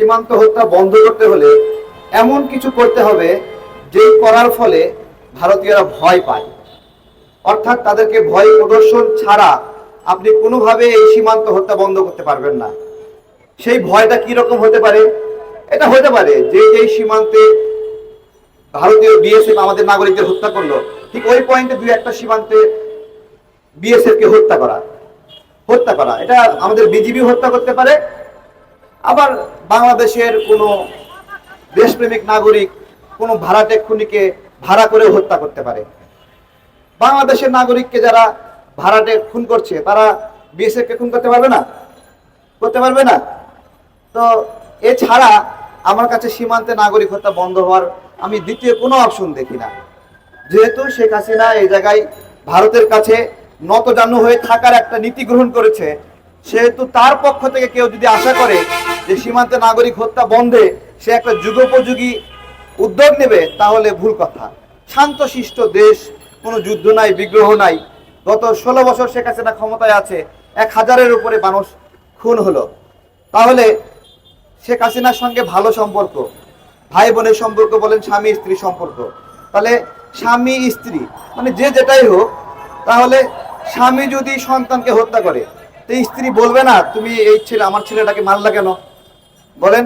সীমান্ত হত্যা বন্ধ করতে হলে এমন কিছু করতে হবে যে করার ফলে ভারতীয়রা ভয় পায়। অর্থাৎ তাদেরকে ভয় প্রদর্শন ছাড়া আপনি কোনোভাবে এই সীমান্ত হত্যা বন্ধ করতে পারবেন না। সেই ভয়টা কি রকম হতে পারে? এটা হতে পারে যে যেই সীমান্তে ভারতীয় বিএসএফ আমাদের নাগরিকদের হত্যা করল, ঠিক ওই পয়েন্টে দুই একটা সীমান্তে বিএসএফ কে হত্যা করা হত্যা করা। এটা আমাদের বিজিবি হত্যা করতে পারে আবার বাংলাদেশের কোনো দেশপ্রেমিক নাগরিক কোনো ভাড়াটে খুনিকে ভাড়া করে হত্যা করতে পারে। বাংলাদেশের নাগরিককে যারা ভাড়াটে খুন করছে, তারা বিএসএফ কে খুন করতে পারবে না? করতে পারবে না? তো এছাড়া আমার কাছে সীমান্তে নাগরিক হত্যা বন্ধ হওয়ার আমি দ্বিতীয় কোনো অপশন দেখি না। যেহেতু শেখ হাসিনা এই জায়গায় ভারতের কাছে নতজানু হয়ে থাকার একটা নীতি গ্রহণ করেছে সেহেতু তার পক্ষ থেকে কেউ যদি আশা করে যে সীমান্তে নাগরিক হত্যা বন্ধে সে একটা যুগোপযোগী উদ্যোগ নেবে, তাহলে ভুল কথা। শান্তশিষ্ট দেশ, কোনো যুদ্ধ নাই, বিগ্রহ নাই। গত ষোলো বছর শেখ হাসিনা ক্ষমতায় আছে, এক হাজারের উপরে মানুষ খুন হলো। তাহলে শেখ হাসিনার সঙ্গে ভালো সম্পর্ক ভাই বোনের সম্পর্ক বলেন স্বামী, স্ত্রী সম্পর্ক। তাহলে স্বামী, স্ত্রী মানে যে যেটাই হোক, তাহলে স্বামী যদি সন্তানকে হত্যা করে স্ত্রী বলবে না, তুমি এই ছেলে, আমার ছেলেটাকে মারলা কেন? বলেন,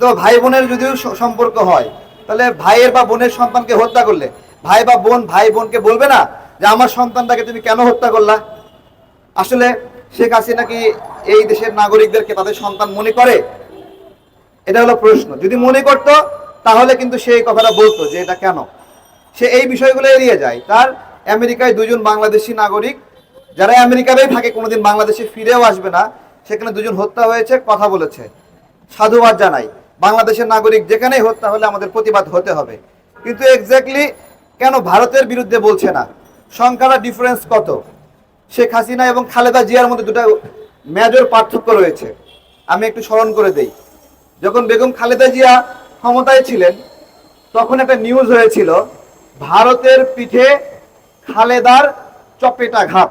তো ভাই বোনের যদিও সম্পর্ক হয়, তাহলে ভাইয়ের বা বোনের সন্তানকে হত্যা করলে, ভাই বা বোন, ভাই বোনকে বলবে না যে আমার সন্তানটাকে তুমি কেন হত্যা করলা? আসলে শেখ হাসিনা কি এই দেশের নাগরিকদেরকে তাদের সন্তান মনে করে? এটা হলো প্রশ্ন। যদি মনে করত, তাহলে কিন্তু সে এই কথাটা বলতো যে এটা কেন? সে এই বিষয়গুলো এড়িয়ে যায়। তার আমেরিকায় দুজন বাংলাদেশি নাগরিক যারা আমেরিকাতেই থাকে, কোনোদিন বাংলাদেশে ফিরেও আসবে না, সেখানে দুজন হত্যা হয়েছে, কথা বলেছে। সাধুবাদ জানাই, বাংলাদেশের নাগরিক যেখানেই হত্যা হলে আমাদের প্রতিবাদ হতে হবে। কিন্তু এক্স্যাক্টলি কেন ভারতের বিরুদ্ধে বলছে না? সংখ্যাটা ডিফারেন্স কত? শেখ হাসিনা এবং খালেদা জিয়ার মধ্যে দুটা মেজর পার্থক্য রয়েছে। আমি একটু স্মরণ করে দেই, যখন বেগম খালেদা জিয়া ক্ষমতায় ছিলেন, তখন একটা নিউজ হয়েছিল, ভারতের পিঠে খালেদার চপেটা ঘাত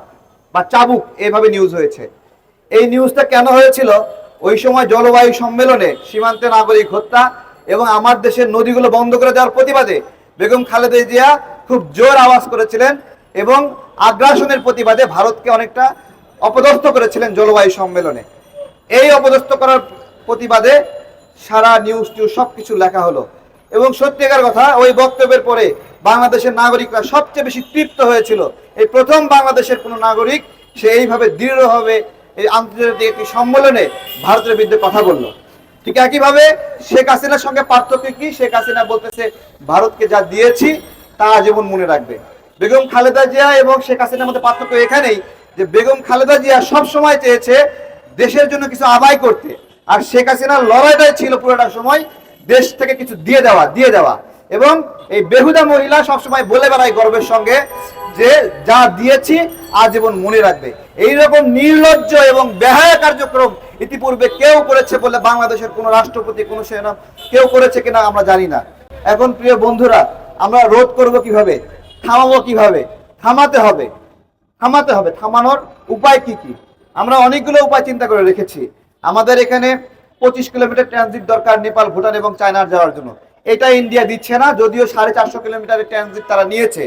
বা চাবুক এভাবে নিউজ হয়েছে। এই নিউজটা কেন হয়েছিল? ওই সময় জলবায়ু সম্মেলনে সীমান্তে নাগরিক হত্যা এবং আমার দেশের নদীগুলো বন্ধ করে দেওয়ার প্রতিবাদে বেগম খালেদা জিয়া খুব জোর আওয়াজ করেছিলেন এবং আগ্রাসনের প্রতিবাদে ভারতকে অনেকটা অপদস্থ করেছিলেন জলবায়ু সম্মেলনে। এই অপদস্থ করার প্রতিবাদে সারা নিউজ টিউজ সব কিছু লেখা হলো। এবং সত্যিকার কথা, ওই বক্তব্যের পরে বাংলাদেশের নাগরিকরা সবচেয়ে বেশি তৃপ্ত হয়েছিল। এই প্রথম বাংলাদেশের কোনো নাগরিক সে এইভাবে দৃঢ়ভাবে এই আন্তর্জাতিক একটি সম্মেলনে ভারতের বিরুদ্ধে কথা বলল। ঠিক একইভাবে শেখ হাসিনার সঙ্গে পার্থক্য কি? শেখ হাসিনা বলতেছে, ভারতকে যা দিয়েছি, তা আজীবন মনে রাখবে। বেগম খালেদা জিয়া এবং শেখ হাসিনার মধ্যে পার্থক্য এখানেই, যে বেগম খালেদা জিয়া সব সময় চেয়েছে দেশের জন্য কিছু আদায় করতে। আর শেখ হাসিনার লড়াইটাই ছিল পুরোটা সময় দেশ থেকে কিছু দিয়ে দেওয়া দিয়ে দেওয়া। এবং এই বেহুদা মহিলা সবসময় বলে বেড়ায় গর্বের সঙ্গে যে, যা দিয়েছি, আজীবন মনে রাখবে। এইরকম নির্লজ্জ এবং বেহায়া কার্যক্রম ইতিপূর্বে কেউ করেছে বলে বাংলাদেশের কোনো রাষ্ট্রপতি, কোনো সেনা কেউ করেছে কিনা আমরা জানি না। এখন প্রিয় বন্ধুরা, আমরা রোধ করব কীভাবে? থামাবো কীভাবে? থামাতে হবে। থামাতে হবে। থামানোর উপায় কি কি? আমরা অনেকগুলো উপায় চিন্তা করে রেখেছি। আমাদের এখানে পঁচিশ কিলোমিটার ট্রানজিট দরকার নেপাল, ভুটান এবং চায়নার যাওয়ার জন্য। এটা ইন্ডিয়া দিচ্ছে না, যদিও সাড়ে চারশো কিলোমিটারের ট্রানজিট তারা নিয়েছে।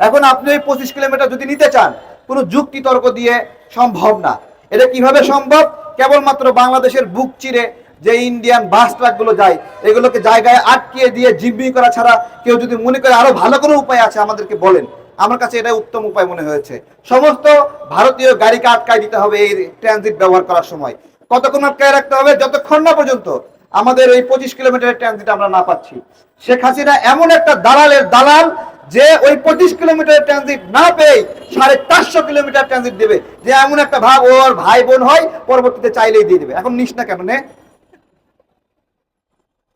এখন আপনি ওই পঁচিশ কিলোমিটার যদি নিতে চান, কোনো যুক্তি তর্ক দিয়ে সম্ভব না। এটা কীভাবে সম্ভব? কেবলমাত্র বাংলাদেশের বুক চিরে যে ইন্ডিয়ান বাস ট্রাকগুলো যায়, এগুলোকে জায়গায় আটকিয়ে দিয়ে জিম্মি করা ছাড়া কেউ যদি মনে করে আরও ভালো কোনো উপায় আছে আমাদেরকে বলেন। আমার কাছে এটা উত্তম উপায় মনে হয়েছে। সমস্ত ভারতীয় গাড়িকে আটকায় দিতে হবে এই ট্রানজিট ব্যবহার করার সময়। কতক্ষণ আটকায় রাখতে হবে? যতক্ষণ না পর্যন্ত আমাদের এই পঁচিশ কিলোমিটারের ট্রানজিট আমরা না পাচ্ছি। শেখ হাসিনা এমন একটা দালালের দালাল যে ওই পঁচিশ কিলোমিটার ট্রানজিট না পেয়ে সাড়ে চারশো কিলোমিটার ট্রানজিট দেবে, যে এমন একটা ভাব ওর ভাই বোন হয়, পরবর্তীতে চাইলেই দিয়ে দেবে। এখন নিস না কেন নে?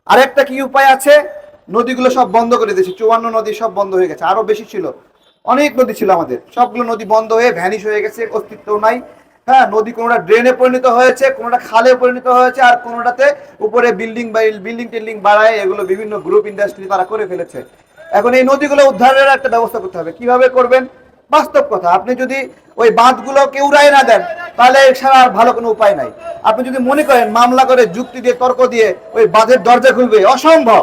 আরেকটা কি উপায় আছে? নদীগুলো সব বন্ধ করে দিয়েছে। চুয়ান্ন নদী সব বন্ধ হয়ে গেছে। আরও বেশি ছিল। অনেক নদী ছিল আমাদের। সবগুলো নদী বন্ধ হয়ে ভ্যানিশ হয়ে গেছে। অস্তিত্ব নাই। হ্যাঁ নদী কোনোটা ড্রেনে পরিণত হয়েছে, কোনোটা খালে পরিণত হয়েছে, আর কোনোটাতে উপরে বিল্ডিং বা বিল্ডিং টিল্ডিং বাড়ায়, এগুলো বিভিন্ন গ্রুপ ইন্ডাস্ট্রি তারা করে ফেলেছে। এখন এই নদীগুলো উদ্ধারের একটা ব্যবস্থা করতে হবে। কীভাবে করবেন? বাস্তব কথা, আপনি যদি ওই বাঁধগুলো কেউ উড়াই না দেন, তাহলে এর ছাড়া আর ভালো কোনো উপায় নাই। আপনি যদি মনে করেন মামলা করে যুক্তি দিয়ে, তর্ক দিয়ে ওই বাঁধের দরজা খুলবে, অসম্ভব।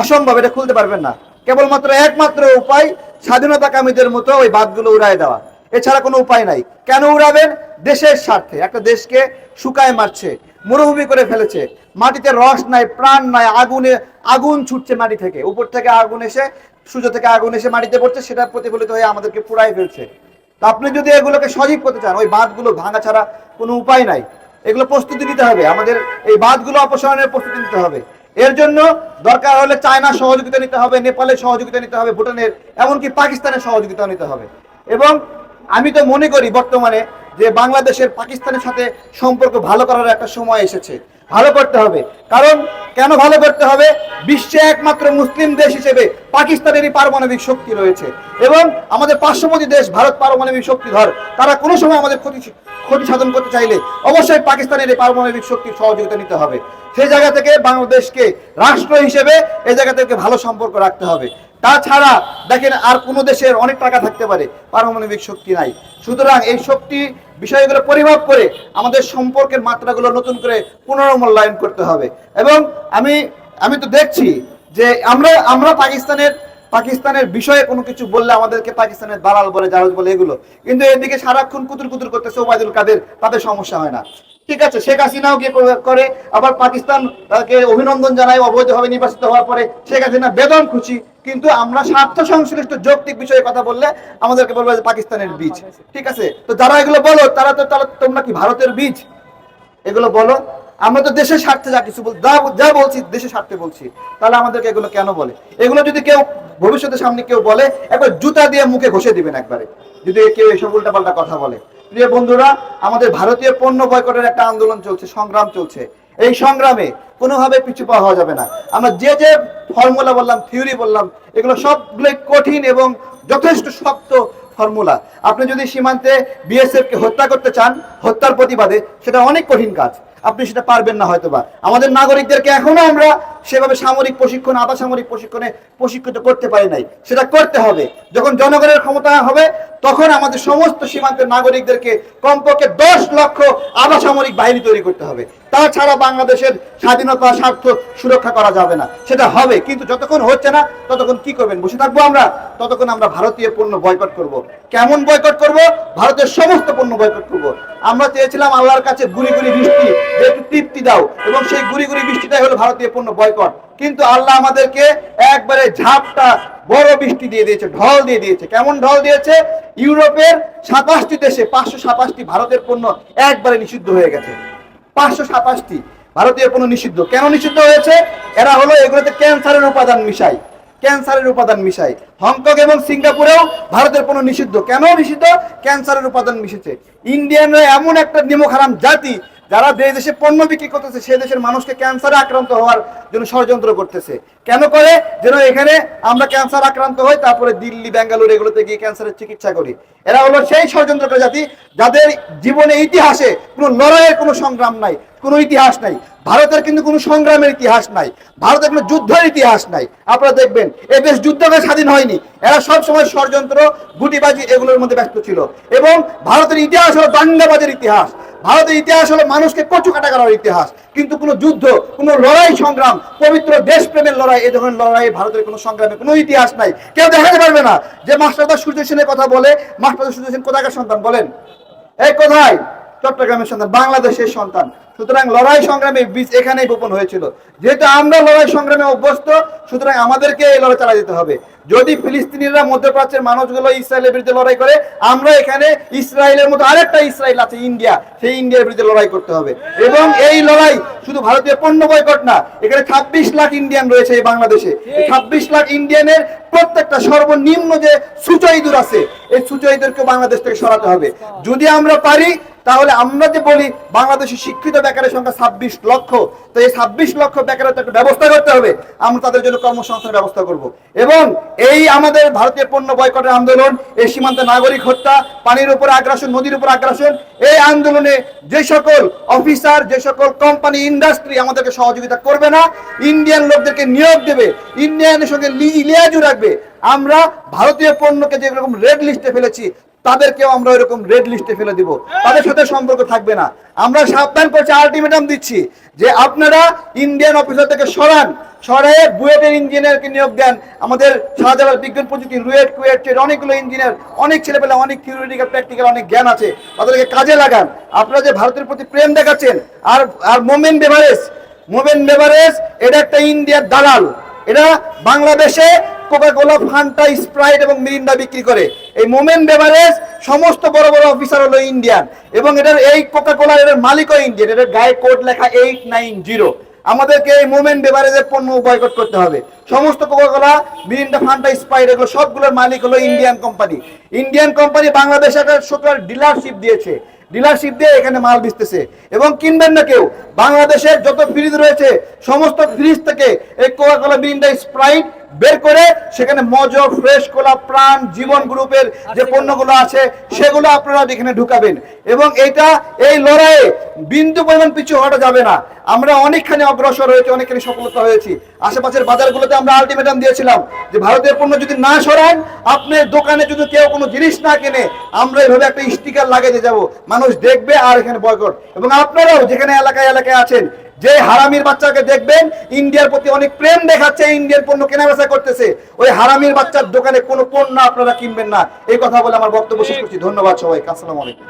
অসম্ভব, এটা খুলতে পারবেন না। কেবলমাত্র একমাত্র উপায় স্বাধীনতা কামীদের মতো ওই বাঁধগুলো উড়ায় দেওয়া। এছাড়া কোনো উপায় নাই। কেন উড়াবেন? দেশের স্বার্থে, একটা দেশকে শুকায় মারছে, মরুভূমি করে ফেলেছে। মাটিতে রস নাই, প্রাণ নাই, আগুনে, আগুন ছুটছে মাটি থেকে। উপর থেকে আগুন এসে, সূর্য থেকে আগুন এসে মাটিতে পড়ছে, সেটা প্রতিফলিত হয়ে আমাদেরকে পুরাই ফেলছে। তা আপনি যদি এগুলোকে সজীব করতে চান, ওই বাঁধগুলো ভাঙা ছাড়া কোনো উপায় নাই। এগুলো প্রস্তুতি নিতে হবে, আমাদের এই বাঁধগুলো অপসারণের প্রস্তুতি নিতে হবে। এর জন্য দরকার হলে চায়নার সহযোগিতা নিতে হবে, নেপালের সহযোগিতা নিতে হবে, ভুটানের, এমনকি পাকিস্তানের সহযোগিতা নিতে হবে। এবং আমি তো মনে করি বর্তমানে যে বাংলাদেশের পাকিস্তানের সাথে সম্পর্ক ভালো করার একটা সময় এসেছে। ভালো করতে হবে। কারণ কেন ভালো করতে হবে? বিশ্বে একমাত্র মুসলিম দেশ হিসেবে পাকিস্তানেরই পারমাণবিক শক্তি রয়েছে। এবং আমাদের পার্শ্ববর্তী দেশ ভারত পারমাণবিক শক্তিধর, তারা কোনো সময় আমাদের ক্ষতি ক্ষতি সাধন করতে চাইলে অবশ্যই পাকিস্তানের এই পারমাণবিক শক্তির সহযোগিতা নিতে হবে। সেই জায়গা থেকে বাংলাদেশকে রাষ্ট্র হিসেবে এই জায়গা থেকে ভালো সম্পর্ক রাখতে হবে। তাছাড়া দেখেন আর কোনো দেশের অনেক টাকা থাকতে পারে, পারমাণবিক শক্তি নাই। সুতরাং এই শক্তি বিষয়গুলো পরিমাপ করে আমাদের সম্পর্কের মাত্রাগুলো নতুন করে পুনর্মূল্যায়ন করতে হবে। এবং আমি আমি তো দেখছি যে আমরা আমরা পাকিস্তানের পাকিস্তানের বিষয়ে কোনো কিছু বললে আমাদেরকে পাকিস্তানের দালাল বলে জাহাজ বলে এগুলো। কিন্তু এদিকে সারাক্ষণ কুতুর কুতুর করতেছে ওবায়দুল কাদের, তাদের সমস্যা হয় না। ঠিক আছে, শেখ হাসিনাও করে- করে, আবার পাকিস্তান তাকে অভিনন্দন জানায় অবৈধভাবে নির্বাচিত হওয়ার পরে শেখ হাসিনা বেদন খুশি। কিন্তু আমরা স্বার্থ সংশ্লিষ্ট যৌক্তিক বিষয়ে কথা বললে আমাদেরকে বলবে যে পাকিস্তানের বীজ। ঠিক আছে? তো যারা এগুলো বলো, তারা তো, তারা তোমরা কি ভারতের বীজ? এগুলো বলো। আমরা তো দেশের স্বার্থে যা কিছু যা যা বলছি, দেশের স্বার্থে বলছি, তাহলে আমাদেরকে এগুলো কেন বলে? এগুলো যদি কেউ ভবিষ্যতে সামনে কেউ বলে, একবার জুতা দিয়ে মুখে ঘষে দিবেন একবারে। যদি কেউ এসব উল্টাপাল্টা কথা বলে। প্রিয় বন্ধুরা, আমাদের ভারতীয় পণ্য বয়কটের একটা আন্দোলন চলছে, সংগ্রাম চলছে। এই সংগ্রামে কোনোভাবে পিছু পাওয়া হওয়া যাবে না। আমরা যে যে ফর্মুলা বললাম, থিওরি বললাম, এগুলো সবগুলোই কঠিন এবং যথেষ্ট শক্ত ফর্মুলা। আপনি যদি সীমান্তে বিএসএফ কে হত্যা করতে চান, হত্যার প্রতিবাদে, সেটা অনেক কঠিন কাজ। আপনি সেটা পারবেন না হয়তোবা। আমাদের নাগরিকদেরকে এখনও আমরা সেভাবে সামরিক প্রশিক্ষণ, আধা সামরিক প্রশিক্ষণে প্রশিক্ষিত করতে পারি নাই। সেটা করতে হবে। যখন জনগণের ক্ষমতা হবে, তখন আমাদের সমস্ত সীমান্তের নাগরিকদেরকে কমপক্ষে দশ লক্ষ আধা সামরিক বাহিনী তৈরি করতে হবে। তাছাড়া বাংলাদেশের স্বাধীনতা, স্বার্থ সুরক্ষা করা যাবে না। সেটা হবে, কিন্তু যতক্ষণ হচ্ছে না, ততক্ষণ কি করবেন? বসে থাকব আমরা, ততক্ষণ আমরা ভারতীয় পণ্য বয়কট করব। কেমন বয়কট করব? ভারতের সমস্ত পণ্য বয়কট করব। আমরা চেয়েছিলাম আল্লাহর কাছে গুড়ি গুড়ি বৃষ্টি, যে একটু তৃপ্তি দাও, এবং সেই গুড়ি গুড়ি বৃষ্টিটাই হলো ভারতীয় পণ্য বয়কট কিন্তু আল্লাহ আমাদেরকে একবারে ঝাপটা বড় বৃষ্টি দিয়ে দিয়েছে, ঢল দিয়ে দিয়েছে। কেমন ঢল দিয়েছে? ইউরোপের সাতাশটি দেশে পাঁচশো সাতাশটি ভারতের পণ্য একবারে নিষিদ্ধ হয়ে গেছে। পাঁচশো সাতাশটি ভারতীয় পণ্য নিষিদ্ধ। কেন নিষিদ্ধ হয়েছে? এরা হলো এগুলোতে ক্যান্সারের উপাদান মিশাই ক্যান্সারের উপাদান মিশায়। হংকং এবং সিঙ্গাপুরেও ভারতের পণ্য নিষিদ্ধ। কেন নিষিদ্ধ? ক্যান্সারের উপাদান মিশেছে। ইন্ডিয়ানরা এমন একটা নিমখারাম জাতি যারা যে দেশে পণ্য বিক্রি করতেছে, সে দেশের মানুষকে ক্যান্সারে আক্রান্ত হওয়ার জন্য ষড়যন্ত্র করতেছে। কেন করে? যেন এখানে আমরা ক্যান্সার আক্রান্ত হই, তারপরে দিল্লি বেঙ্গালুরু এগুলোতে গিয়ে ক্যান্সারের চিকিৎসা করি। এরা হলো সেই ষড়যন্ত্রকারী জাতি, যাদের জীবনে ইতিহাসে কোনো লড়াইয়ের কোনো সংগ্রাম নাই, কোনো ইতিহাস নাই। ভারতের কিন্তু কোনো সংগ্রামের ইতিহাস নাই, ভারতের কোনো যুদ্ধের ইতিহাস নাই। আপনারা দেখবেন, এ দেশ যুদ্ধ করে স্বাধীন হয়নি। এরা সব সময় ষড়যন্ত্র, গুটিবাজি এগুলোর মধ্যে ব্যস্ত ছিল। এবং ভারতের ইতিহাস হলো দাঙ্গাবাজের ইতিহাস। ভারতের ইতিহাস হলো মানুষকে কচু কাটা করার ইতিহাস। কিন্তু কোনো যুদ্ধ, কোনো লড়াই সংগ্রাম, পবিত্র দেশপ্রেমের লড়াই এই ধরনের লড়াই ভারতের কোনো সংগ্রামে কোনো ইতিহাস নাই। কেউ দেখাতে পারবে না যে মাস্টারদা সূর্য সেনের কথা বলে, মাস্টারদা সূর্য সেন কোথাকার সন্তান বলেন? এই কোথায়? চট্টগ্রামের সন্তান, বাংলাদেশের সন্তান। সুতরাং লড়াই সংগ্রামে বীজ এখানেই বপন হয়েছিল। যেহেতু আমরা লড়াই সংগ্রামে অভ্যস্ত, সুতরাং আমাদেরকে এই লড়াই চালা যেতে হবে। যদি ফিলিস্তিনিরা মধ্যপ্রাচ্যের মানুষগুলো ইসরায়েলের বিরুদ্ধে লড়াই করে, আমরা এখানে ইসরায়েলের মতো আরেকটা ইসরায়েল আছে, ইন্ডিয়া। সেই ইন্ডিয়ার বিরুদ্ধে লড়াই করতে হবে। এবং এই লড়াই শুধু ভারতীয় পণ্য বয়কট না, এখানে ছাব্বিশ লাখ ইন্ডিয়ান রয়েছে এই বাংলাদেশে। ছাব্বিশ লাখ ইন্ডিয়ানের প্রত্যেকটা সর্বনিম্ন যে সুচয়দুর আছে, এই সুচয়দুরকে বাংলাদেশ থেকে সরাতে হবে। যদি আমরা পারি তাহলে আমরা যে বলি বাংলাদেশের শিক্ষিত বেকারের সংখ্যা ছাব্বিশ লক্ষ, তো এই ছাব্বিশ লক্ষ বেকারের একটা ব্যবস্থা করতে হবে। আমরা তাদের জন্য কর্মসংস্থানের ব্যবস্থা করব। এবং এই আমাদের ভারতীয় পণ্য বয়কটের আন্দোলন, এই সীমান্তে নাগরিক হত্যা, পানির উপর আগ্রাসন, নদীর উপর আগ্রাসন, এই আন্দোলনে যে সকল অফিসার, যে সকল কোম্পানি, ইন্ডাস্ট্রি আমাদেরকে সহযোগিতা করবে না, ইন্ডিয়ান লোকদেরকে নিয়োগ দেবে, ইন্ডিয়ানের সঙ্গে লিয়াজু রাখবে। আমরা ভারতীয় পণ্যকে যে রকম রেড লিস্টে ফেলেছি তাদেরকেও আমরা এরকম রেড লিস্টে ফেলে দিব। তাদের সাথে সম্পর্ক থাকবে না। আমরা সাবধান করছি আলটিমেটাম দিচ্ছি যে আপনারা ইন্ডিয়ান অফিসার থেকে সরান। সরাই বুয়েটের ইঞ্জিনিয়ারকে নিয়োগ দেন। আমাদের শাহজালাল বিজ্ঞান প্রযুক্তি, রুয়েট, কুয়েট অনেকগুলো ইঞ্জিনিয়ার অনেক ছেলেপেলে, অনেক থিওরিটিক্যাল প্র্যাকটিক্যাল অনেক জ্ঞান আছে। তাদেরকে কাজে লাগান। আপনারা যে ভারতের প্রতি প্রেম দেখাচ্ছেন, আর আর মোমেন বেভারেজ মোমেন বেভারেজ, এটা একটা ইন্ডিয়ার দালাল। এটা বাংলাদেশে কোকা কোলা ফান্টা স্প্রাইট এবং মিরিন্ডা বিক্রি করে। এই মোমেন বেভারেজ সমস্ত বড় বড় অফিসার হলো ইন্ডিয়ান এবং এটার এই কোকা কোলার এটার মালিকও ইন্ডিয়ান এটার গায়ে কোড লেখা এইট নাইন জিরো আমাদেরকে এই মোমেন বেভারেজের পণ্য বয়কট করতে হবে। সমস্ত Coca Cola Mirinda Fanta Sprite এগুলো সবগুলোর মালিক হলো ইন্ডিয়ান কোম্পানি ইন্ডিয়ান কোম্পানি বাংলাদেশে একটা সুতরাং ডিলারশিপ দিয়েছে। ডিলারশিপ দিয়ে এখানে মাল বেচতেছে। এবং কিনবেন না কেউ। বাংলাদেশের যত ফ্রিজ রয়েছে, সমস্ত ফ্রিজ থেকে এই কোকা কোলা মিরিন্ডা স্প্রাইট বের করে সেখানে মজ ফ্রেশ কোলা প্রাণ জীবন গ্রুপের যে পণ্যগুলো আছে সেগুলো আপনারা এখানে ঢুকাবেন। এবং এটা এই লড়াইয়ে বিন্দু পরিমাণ পিছু হটা যাবে না। আমরা অনেকখানি অগ্রসর হয়েছি অনেকখানি সফলতা হয়েছি। আশেপাশের বাজারগুলোতে আমরা আলটিমেটাম দিয়েছিলাম যে ভারতের পণ্য যদি না সরান আপনার দোকানে যদি কেউ কোনো জিনিস না কেনে আমরা এইভাবে একটা স্টিকার লাগিয়ে দিয়ে যাব। মানুষ দেখবে আর এখানে বয়কট এবং আপনারাও যেখানে এলাকায় এলাকায় আছেন যে হারামির বাচ্চাকে দেখবেন, ইন্ডিয়ার প্রতি অনেক প্রেম দেখাচ্ছে ইন্ডিয়ার পণ্য কেনাবেচা করতেছে। ওই হারামির বাচ্চার দোকানে কোনো পণ্য আপনারা কিনবেন না। এই কথা বলে আমার বক্তব্য শেষ করছি। ধন্যবাদ সবাইকে। আসসালামু আলাইকুম।